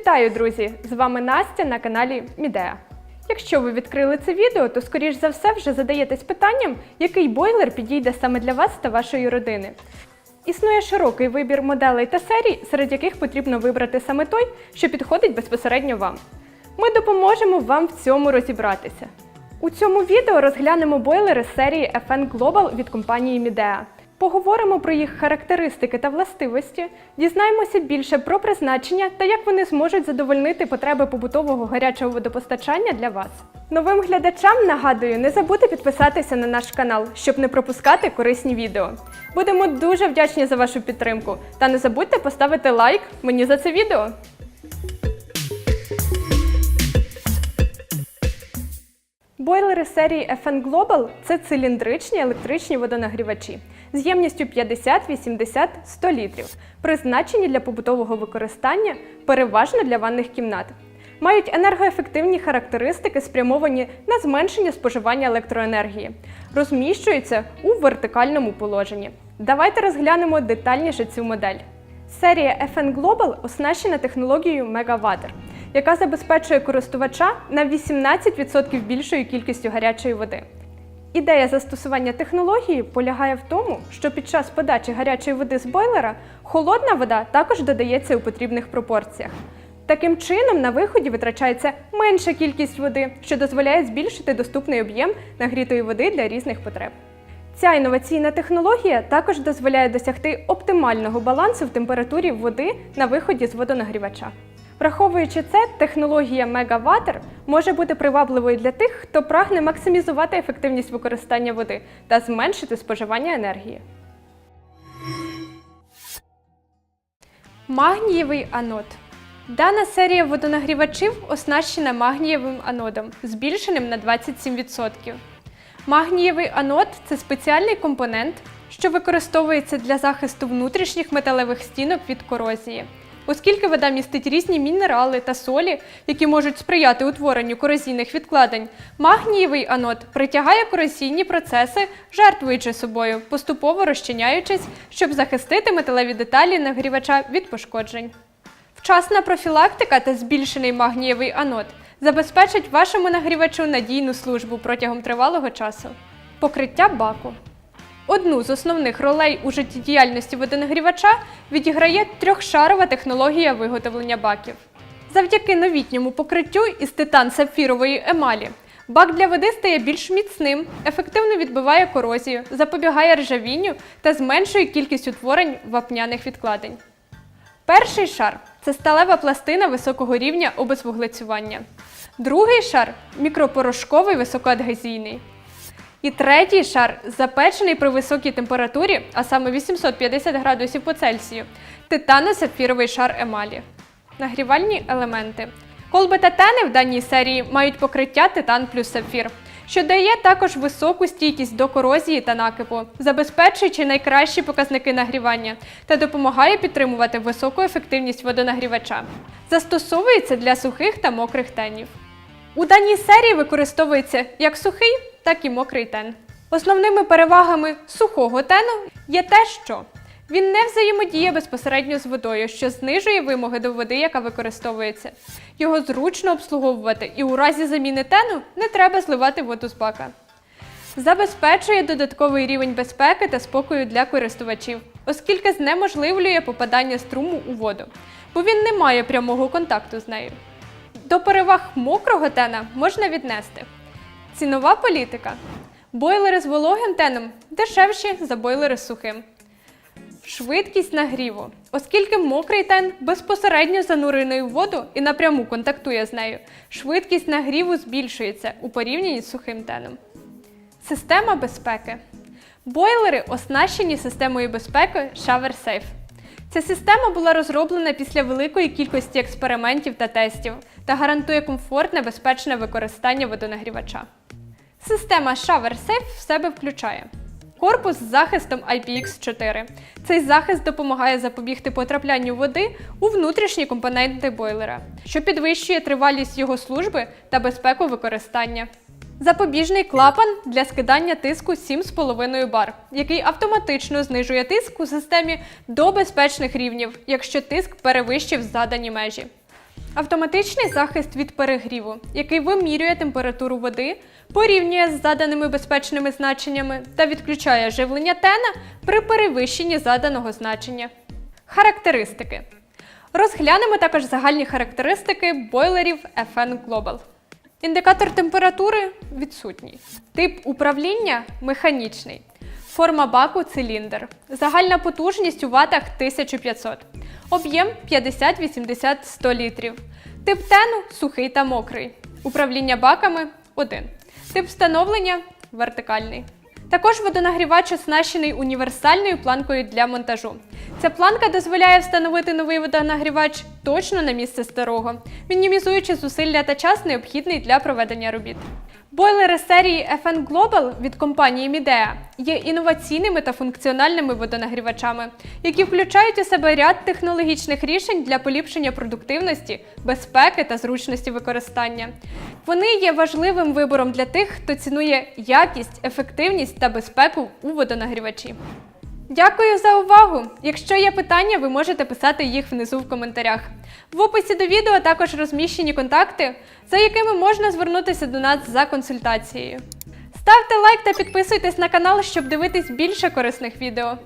Вітаю, друзі! З вами Настя на каналі Мідеа. Якщо ви відкрили це відео, то скоріш за все вже задаєтесь питанням, який бойлер підійде саме для вас та вашої родини. Існує широкий вибір моделей та серій, серед яких потрібно вибрати саме той, що підходить безпосередньо вам. Ми допоможемо вам в цьому розібратися. У цьому відео розглянемо бойлери серії FN Global від компанії Midea. Поговоримо про їх характеристики та властивості, дізнаємося більше про призначення та як вони зможуть задовольнити потреби побутового гарячого водопостачання для вас. Новим глядачам нагадую, не забудьте підписатися на наш канал, щоб не пропускати корисні відео. Будемо дуже вдячні за вашу підтримку. Та не забудьте поставити лайк мені за це відео. Бойлери серії FN Global – це циліндричні електричні водонагрівачі з ємністю 50, 80, 100 літрів, призначені для побутового використання, переважно для ванних кімнат. Мають енергоефективні характеристики, спрямовані на зменшення споживання електроенергії, розміщуються у вертикальному положенні. Давайте розглянемо детальніше цю модель. Серія FN Global оснащена технологією Megawatt, яка забезпечує користувача на 18% більшою кількістю гарячої води. Ідея застосування технології полягає в тому, що під час подачі гарячої води з бойлера холодна вода також додається у потрібних пропорціях. Таким чином, на виході витрачається менша кількість води, що дозволяє збільшити доступний об'єм нагрітої води для різних потреб. Ця інноваційна технологія також дозволяє досягти оптимального балансу в температурі води на виході з водонагрівача. Враховуючи це, технологія Мегаватер може бути привабливою для тих, хто прагне максимізувати ефективність використання води та зменшити споживання енергії. Магнієвий анод. Дана серія водонагрівачів оснащена магнієвим анодом, збільшеним на 27%. Магнієвий анод це спеціальний компонент, що використовується для захисту внутрішніх металевих стінок від корозії. Оскільки вода містить різні мінерали та солі, які можуть сприяти утворенню корозійних відкладень, магнієвий анод притягає корозійні процеси, жертвуючи собою, поступово розчиняючись, щоб захистити металеві деталі нагрівача від пошкоджень. Вчасна профілактика та збільшений магнієвий анод забезпечать вашому нагрівачу надійну службу протягом тривалого часу. Покриття баку. Одну з основних ролей у життєдіяльності водонагрівача відіграє трьохшарова технологія виготовлення баків. Завдяки новітньому покриттю із титан-сапфірової емалі бак для води стає більш міцним, ефективно відбиває корозію, запобігає ржавінню та зменшує кількість утворень вапняних відкладень. Перший шар це сталева пластина високого рівня обезвуглецювання. Другий шар мікропорошковий високоадгезійний. І третій шар запечений при високій температурі, а саме 850 градусів по Цельсію, титано-сапфіровий шар емалі. Нагрівальні елементи. Колби та тени в даній серії мають покриття титан плюс сапфір, що дає також високу стійкість до корозії та накипу, забезпечуючи найкращі показники нагрівання та допомагає підтримувати високу ефективність водонагрівача. Застосовується для сухих та мокрих тенів. У даній серії використовується як сухий, так і мокрий тен. Основними перевагами сухого тену є те, що він не взаємодіє безпосередньо з водою, що знижує вимоги до води, яка використовується. Його зручно обслуговувати, і у разі заміни тену не треба зливати воду з бака. Забезпечує додатковий рівень безпеки та спокою для користувачів, оскільки знеможливлює попадання струму у воду, бо він не має прямого контакту з нею. До переваг мокрого тена можна віднести цінова політика. Бойлери з вологим теном дешевші за бойлери з сухим. Швидкість нагріву. Оскільки мокрий тен безпосередньо занурений у воду і напряму контактує з нею, швидкість нагріву збільшується у порівнянні з сухим теном. Система безпеки. Бойлери оснащені системою безпеки Shower Safe. Ця система була розроблена після великої кількості експериментів та тестів та гарантує комфортне безпечне використання водонагрівача. Система Shower Safe в себе включає корпус з захистом IPX4. Цей захист допомагає запобігти потраплянню води у внутрішні компоненти бойлера, що підвищує тривалість його служби та безпеку використання. Запобіжний клапан для скидання тиску 7,5 бар, який автоматично знижує тиск у системі до безпечних рівнів, якщо тиск перевищив задані межі. Автоматичний захист від перегріву, який вимірює температуру води, порівнює з заданими безпечними значеннями та відключає живлення тена при перевищенні заданого значення. Характеристики. Розглянемо також загальні характеристики бойлерів FN Global. Індикатор температури відсутній. Тип управління механічний. Форма баку циліндр. Загальна потужність у ватах 1500. Об'єм 50, 80, 100 літрів. Тип тену сухий та мокрий. Управління баками 1. Тип встановлення вертикальний. Також водонагрівач оснащений універсальною планкою для монтажу. Ця планка дозволяє встановити новий водонагрівач точно на місце старого, мінімізуючи зусилля та час, необхідний для проведення робіт. Бойлери серії FN Global від компанії Midea є інноваційними та функціональними водонагрівачами, які включають у себе ряд технологічних рішень для поліпшення продуктивності, безпеки та зручності використання. Вони є важливим вибором для тих, хто цінує якість, ефективність та безпеку у водонагрівачі. Дякую за увагу! Якщо є питання, ви можете писати їх внизу в коментарях. В описі до відео також розміщені контакти, за якими можна звернутися до нас за консультацією. Ставте лайк та підписуйтесь на канал, щоб дивитись більше корисних відео.